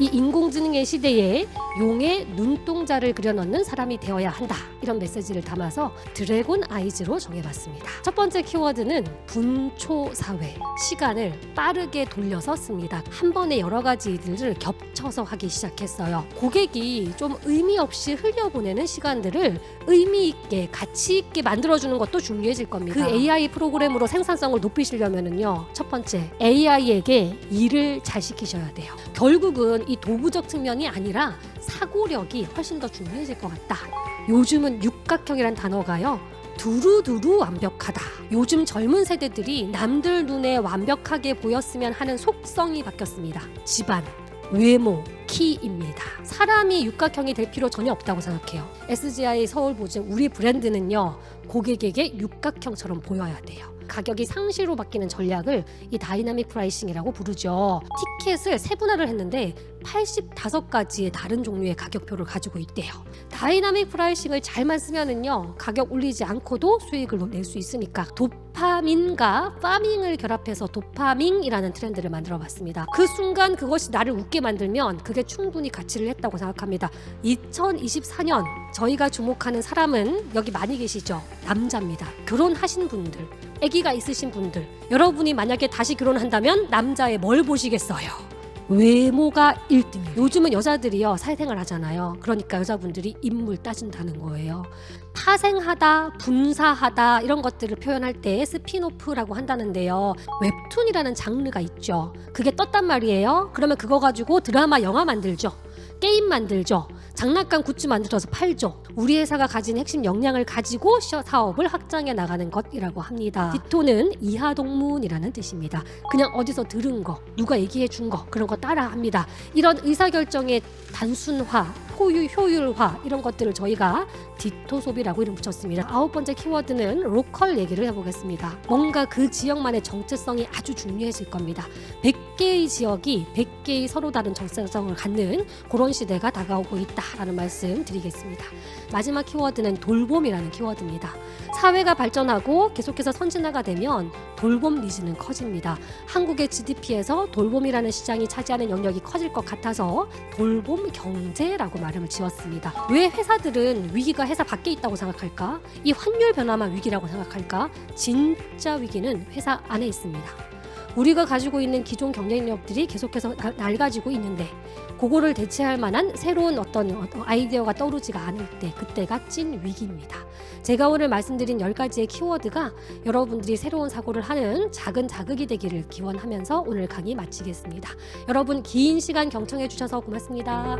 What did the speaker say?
이 인공지능의 시대에 용의 눈동자를 그려넣는 사람이 되어야 한다. 이런 메시지를 담아서 드래곤 아이즈로 정해봤습니다. 첫 번째 키워드는 분초 사회. 시간을 빠르게 돌려서 씁니다. 한 번에 여러 가지 일들을 겹쳐서 하기 시작했어요. 고객이 좀 의미 없이 흘려보내는 시간들을 의미 있게 가치 있게 만들어주는 것도 중요해질 겁니다. 그 AI 프로그램으로 생산성을 높이시려면은요. 첫 번째 AI에게 일을 잘 시키셔야 돼요. 결국은 이 도구적 측면이 아니라 사고력이 훨씬 더 중요해질 것 같다. 요즘은 육각형이란 단어가요. 두루두루 완벽하다. 요즘 젊은 세대들이 남들 눈에 완벽하게 보였으면 하는 속성이 바뀌었습니다. 집안, 외모, 키입니다. 사람이 육각형이 될 필요 전혀 없다고 생각해요. SGI 서울 보증 우리 브랜드는요. 고객에게 육각형처럼 보여야 돼요. 가격이 상시로 바뀌는 전략을 이 다이나믹 프라이싱이라고 부르죠. 티켓을 세분화를 했는데 85가지의 다른 종류의 가격표를 가지고 있대요. 다이나믹 프라이싱을 잘만 쓰면은요 가격 올리지 않고도 수익을 낼 수 있으니까 도파민과 파밍을 결합해서 도파밍이라는 트렌드를 만들어 봤습니다. 그 순간 그것이 나를 웃게 만들면 그게 충분히 가치를 했다고 생각합니다. 2024년 저희가 주목하는 사람은 여기 많이 계시죠? 남자입니다. 결혼하신 분들, 아기가 있으신 분들, 여러분이 만약에 다시 결혼한다면 남자의 뭘 보시겠어요? 외모가 1등이에요. 요즘은 여자들이요 사회생활 하잖아요. 그러니까 여자분들이 인물 따진다는 거예요. 파생하다, 분사하다 이런 것들을 표현할 때 스피노프라고 한다는데요. 웹툰이라는 장르가 있죠. 그게 떴단 말이에요. 그러면 그거 가지고 드라마, 영화 만들죠. 게임 만들죠. 장난감 굿즈 만들어서 팔죠. 우리 회사가 가진 핵심 역량을 가지고 셔- 사업을 확장해 나가는 것이라고 합니다. 디토는 이하 동문이라는 뜻입니다. 그냥 어디서 들은 거, 누가 얘기해 준 거, 그런 거 따라 합니다. 이런 의사결정의 단순화, 효율, 효율화 이런 것들을 저희가 디토 소비라고 이름 붙였습니다. 아홉 번째 키워드는 로컬 얘기를 해보겠습니다. 뭔가 그 지역만의 정체성이 아주 중요해질 겁니다. 100개의 지역이 100개의 서로 다른 정체성을 갖는 그런 시대가 다가오고 있다라는 말씀 드리겠습니다. 마지막 키워드는 돌봄이라는 키워드입니다. 사회가 발전하고 계속해서 선진화가 되면 돌봄 니즈는 커집니다. 한국의 GDP에서 돌봄이라는 시장이 차지하는 영역이 커질 것 같아서 돌봄 경제라고 말을 지었습니다. 왜 회사들은 위기가 회사 밖에 있다고 생각할까? 이 환율 변화만 위기라고 생각할까? 진짜 위기는 회사 안에 있습니다. 우리가 가지고 있는 기존 경쟁력들이 계속해서 나- 낡아지고 있는데 그거를 대체할 만한 새로운 어떤 어떤 아이디어가 떠오르지가 않을 때 그때가 찐 위기입니다. 제가 오늘 말씀드린 10가지의 키워드가 여러분들이 새로운 사고를 하는 작은 자극이 되기를 기원하면서 오늘 강의 마치겠습니다. 여러분 긴 시간 경청해 주셔서 고맙습니다.